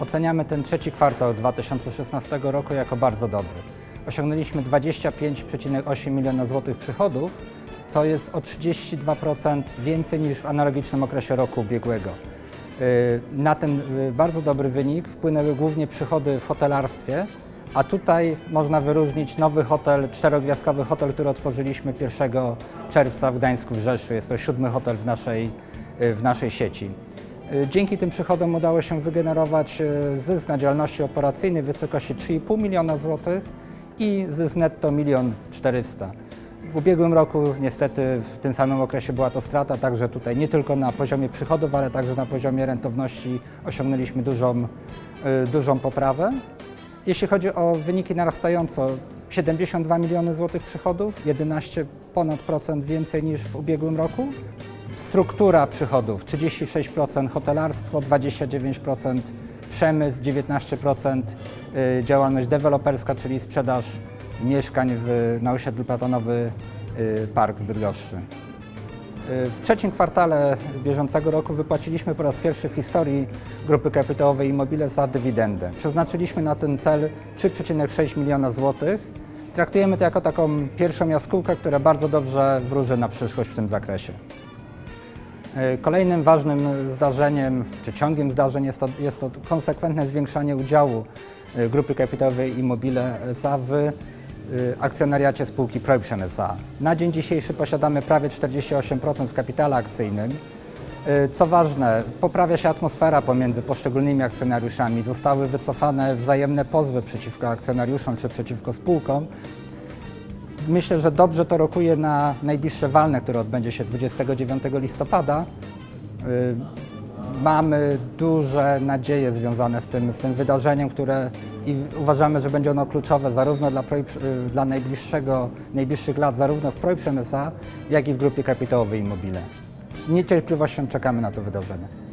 oceniamy ten trzeci kwartał 2016 roku jako bardzo dobry. Osiągnęliśmy 25,8 miliona złotych przychodów, co jest o 32% więcej niż w analogicznym okresie roku ubiegłego. Y, Na ten y, bardzo dobry wynik wpłynęły głównie przychody w hotelarstwie, a tutaj można wyróżnić nowy hotel, czterogwiazdkowy hotel, który otworzyliśmy 1 czerwca w Gdańsku w Rzeszy. Jest to siódmy hotel w naszej, y, w naszej sieci. Y, Dzięki tym przychodom udało się wygenerować y, zysk na działalności operacyjnej w wysokości 3,5 miliona złotych i zysk netto 1 400 w ubiegłym roku niestety w tym samym okresie była to strata, także tutaj nie tylko na poziomie przychodów, ale także na poziomie rentowności osiągnęliśmy dużą, y, dużą poprawę. Jeśli chodzi o wyniki narastająco, 72 miliony złotych przychodów, 11 ponad procent więcej niż w ubiegłym roku. Struktura przychodów 36% hotelarstwo, 29% przemysł, 19% y, działalność deweloperska, czyli sprzedaż mieszkań w, na osiedlu Platonowy y, Park w Bydgoszczy. Y, W trzecim kwartale bieżącego roku wypłaciliśmy po raz pierwszy w historii grupy kapitałowej Immobile za dywidendę. Przeznaczyliśmy na ten cel 3,6 miliona złotych. Traktujemy to jako taką pierwszą jaskółkę, która bardzo dobrze wróży na przyszłość w tym zakresie. E, Kolejnym ważnym zdarzeniem, czy ciągiem zdarzeń jest to, jest to konsekwentne zwiększanie udziału e, grupy kapitałowej Immobile SA w e, akcjonariacie spółki Proiption SA. Na dzień dzisiejszy posiadamy prawie 48% w kapitale akcyjnym. Co ważne, poprawia się atmosfera pomiędzy poszczególnymi akcjonariuszami. Zostały wycofane wzajemne pozwy przeciwko akcjonariuszom czy przeciwko spółkom. Myślę, że dobrze to rokuje na najbliższe walne, które odbędzie się 29 listopada. Y, Mamy duże nadzieje związane z tym, z tym wydarzeniem, które i uważamy, że będzie ono kluczowe zarówno dla, y, dla najbliższego, najbliższych lat, zarówno w Projprzem SA, jak i w grupie kapitałowej Immobile. Z niecierpliwością czekamy na to wydarzenie.